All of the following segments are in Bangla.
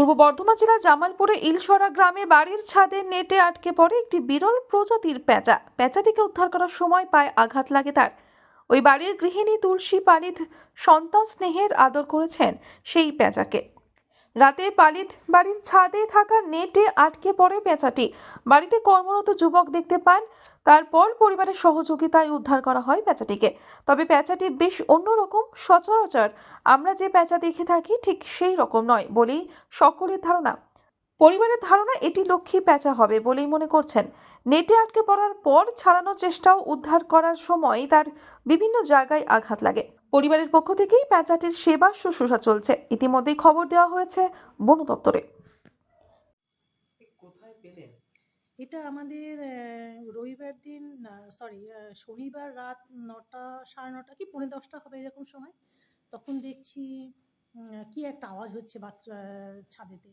পূর্ব বর্ধমান জেলার জামালপুরে ইলসরা গ্রামে বাড়ির ছাদে নেটে আটকে পড়ে একটি বিরল প্রজাতির পেঁচা পেঁচাটিকে উদ্ধার করার সময় পায় আঘাত লাগে তার। ওই বাড়ির গৃহিণী তুলসী পালিত সন্তান স্নেহের আদর করেছেন সেই পেঁচাকে রাতে পালিত বাড়ির ছাদে থাকা নেটে আটকে পড়ে পেঁচাটি। বাড়িতে কর্মরত যুবক দেখতে পান, তারপর পরিবারের সহযোগিতায় উদ্ধার করা হয় পেঁচাটিকে। তবে পেঁচাটি বেশ অন্যরকম, সচরাচর। আমরা যে পেঁচা দেখে থাকি ঠিক সেই রকম নয় বলেই সকলের ধারণা। পরিবারের ধারণা এটি লক্ষ্মী পেঁচা হবে বলেই মনে করছেন। নেটে আটকে পড়ার পর ছাড়ানোর চেষ্টাও উদ্ধার করার সময় তার বিভিন্ন জায়গায় আঘাত লাগে। পরিবারের পক্ষ থেকেই প্যাঁচাটির সেবা শুশ্রূষা চলছে। ইতিমধ্যেই খবর দেওয়া হয়েছে বন দপ্তরে। কোথায় পেলেন? এটা আমাদের রবিবার দিন সরি শনিবার রাত নটা সাড়ে নটা কি পৌনে দশটা হবে এরকম সময় তখন দেখছি কি একটা আওয়াজ হচ্ছে বাথরুম ছাদেতে।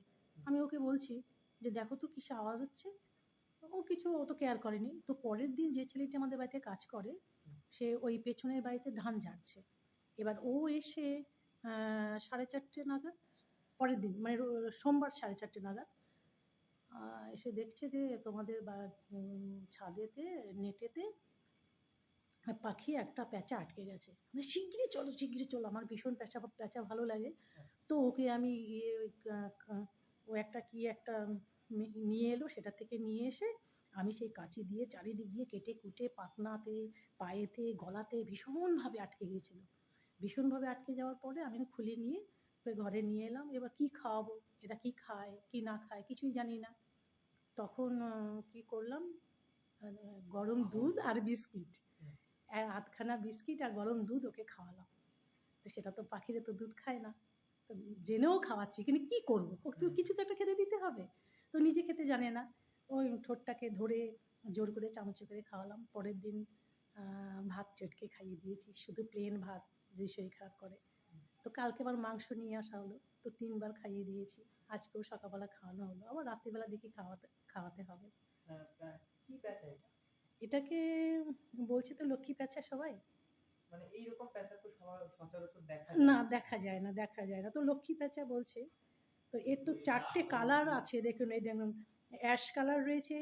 আমি ওকে বলছি যে দেখো তো কিসে আওয়াজ হচ্ছে। ও কিছু অত কেয়ার করেনি। তো পরের দিন যে ছেলেটি আমাদের বাড়িতে কাজ করে সে ওই পেছনের বাড়িতে ধান ঝাড়ছে। এবার ও এসে সাড়ে চারটে নাগাদ, পরের দিন মানে সোমবার সাড়ে চারটে নাগাদ এসে দেখছে যে তোমাদের বা- ছাদেতে, নেটেতে পাখি একটা প্যাঁচা আটকে গেছে। মানে শিগগিরই চলো শিগগিরই চলো, আমার ভীষণ প্যাঁচা প্যাঁচা ভালো লাগে। তো ওকে আমি ইয়ে ও একটা কি একটা নিয়ে এলো, সেটা থেকে নিয়ে এসে আমি সেই কাঁচি দিয়ে চারিদিক দিয়ে কেটে কুটে পাতনাতে, পায়েতে, গলাতে ভীষণভাবে আটকে গিয়েছিল। ভীষণভাবে আটকে যাওয়ার পরে আমি খুলে নিয়ে ঘরে নিয়ে এলাম এবার কি খাওয়াবো এটা কি খায় কি না খায় কিছুই জানি না। তখন কি করলাম মানে গরম দুধ আর বিস্কিট। আধখানা বিস্কিট আর গরম দুধ ওকে খাওয়ালাম। তো সেটা তো পাখিরে তো দুধ খায় না। তো জেনেও খাওয়াচ্ছি কিন্তু কি করব? তো কিছু তো একটা খেতে দিতে হবে। তো নিজে খেতে জানে না। ওই ঠোঁটটাকে ধরে জোর করে চামচে করে খাওয়ালাম। পরের দিন ভাত চটকে খাইয়ে দিয়েছি শুধু প্লেন ভাত যে শরীর খারাপ করে। তো কালকে আবার মাংস নিয়ে আসা হলো তো তিনবার খাইয়ে দিয়েছি। আজকেও সকালবেলা খাওয়ানো হলো আবার রাত্রিবেলা দেখি খাওয়াতে খাওয়াতে হবে। কি এটা? এটাকে বলছে তো লক্ষ্মী প্যাঁচা সবাই? মানে এইরকম পেঁচা তো সচরাচর দেখা না দেখা যায় না দেখা যায় না। তো লক্ষ্মী প্যাঁচা বলছে তো এর তো চারটে কালার আছে দেখুন এই দেখুন। অ্যাশ কালার রয়েছে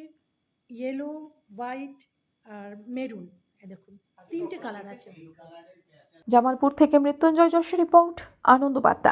ইয়েলো হোয়াইট আর মেরুন দেখুন তিনটে কালার আছে। জামালপুর থেকে মৃত্যুঞ্জয় যশের রিপোর্ট আনন্দ বার্তা।